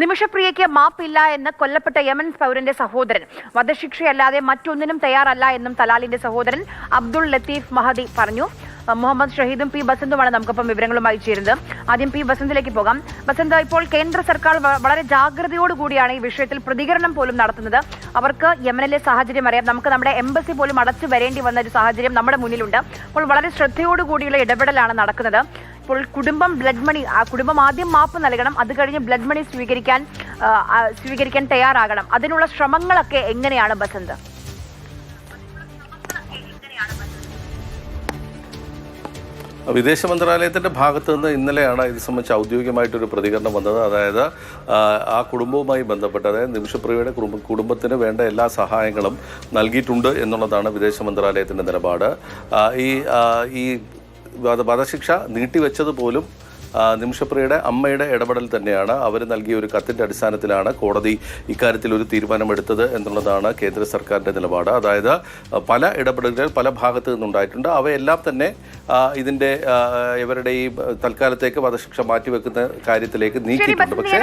നിമിഷപ്രിയയ്ക്ക് മാപ്പില്ല എന്ന് കൊല്ലപ്പെട്ട യമൻ പൗരന്റെ സഹോദരൻ. വധശിക്ഷയല്ലാതെ മറ്റൊന്നിനും തയ്യാറല്ല എന്നും തലാലിന്റെ സഹോദരൻ അബ്ദുൾ ലത്തീഫ് മഹദി പറഞ്ഞു. മുഹമ്മദ് ഷഹീദും പി ബസന്തുമാണ് നമുക്കിപ്പം വിവരങ്ങളുമായി ചേരുന്നത്. ആദ്യം പി ബസന്തിലേക്ക് പോകാം. ബസന്ത് ഇപ്പോൾ കേന്ദ്ര സർക്കാർ വളരെ ജാഗ്രതയോടുകൂടിയാണ് ഈ വിഷയത്തിൽ പ്രതികരണം പോലും നടത്തുന്നത്. അവർക്ക് യമനിലെ സാഹചര്യം അറിയാം. നമുക്ക് നമ്മുടെ എംബസി പോലും അടച്ചു വരേണ്ടി വന്ന ഒരു സാഹചര്യം നമ്മുടെ മുന്നിലുണ്ട്. അപ്പോൾ വളരെ ശ്രദ്ധയോടുകൂടിയുള്ള ഇടപെടലാണ് നടക്കുന്നത്. ഇപ്പോൾ കുടുംബം ബ്ലഡ് മണി ആ കുടുംബം ആദ്യം മാപ്പ് നൽകണം. അത് കഴിഞ്ഞ് ബ്ലഡ് മണി സ്വീകരിക്കാൻ സ്വീകരിക്കാൻ തയ്യാറാകണം. അതിനുള്ള ശ്രമങ്ങളൊക്കെ എങ്ങനെയാണ് ബസന്ത്? വിദേശ മന്ത്രാലയത്തിന്റെ ഭാഗത്ത് നിന്ന് ഇന്നലെയാണ് ഇത് സംബന്ധിച്ച് ഔദ്യോഗികമായിട്ടൊരു പ്രതികരണം വന്നത്. അതായത് ആ, കുടുംബവുമായി ബന്ധപ്പെട്ട് അതായത് നിമിഷപ്രിയയുടെ കുടുംബ കുടുംബത്തിന് വേണ്ട എല്ലാ സഹായങ്ങളും നൽകിയിട്ടുണ്ട് എന്നുള്ളതാണ് വിദേശ മന്ത്രാലയത്തിന്റെ നിലപാട്. ഈ ഈ വധശിക്ഷ നീട്ടിവെച്ചത് പോലും നിമിഷപ്രിയയുടെ അമ്മയുടെ ഇടപെടൽ തന്നെയാണ്. അവർ നൽകിയ ഒരു കത്തിന്റെ അടിസ്ഥാനത്തിലാണ് കോടതി ഇക്കാര്യത്തിൽ ഒരു തീരുമാനമെടുത്തത് എന്നുള്ളതാണ് കേന്ദ്ര സർക്കാരിന്റെ നിലപാട്. അതായത് പല ഇടപെടലുകൾ പല ഭാഗത്തു നിന്നുണ്ടായിട്ടുണ്ട്. അവയെല്ലാം തന്നെ ഇതിന്റെ ഇവരുടെ ഈ തൽക്കാലത്തേക്ക് വധശിക്ഷ മാറ്റിവെക്കുന്ന കാര്യത്തിലേക്ക് നീക്കിയിട്ടുണ്ട്. പക്ഷേ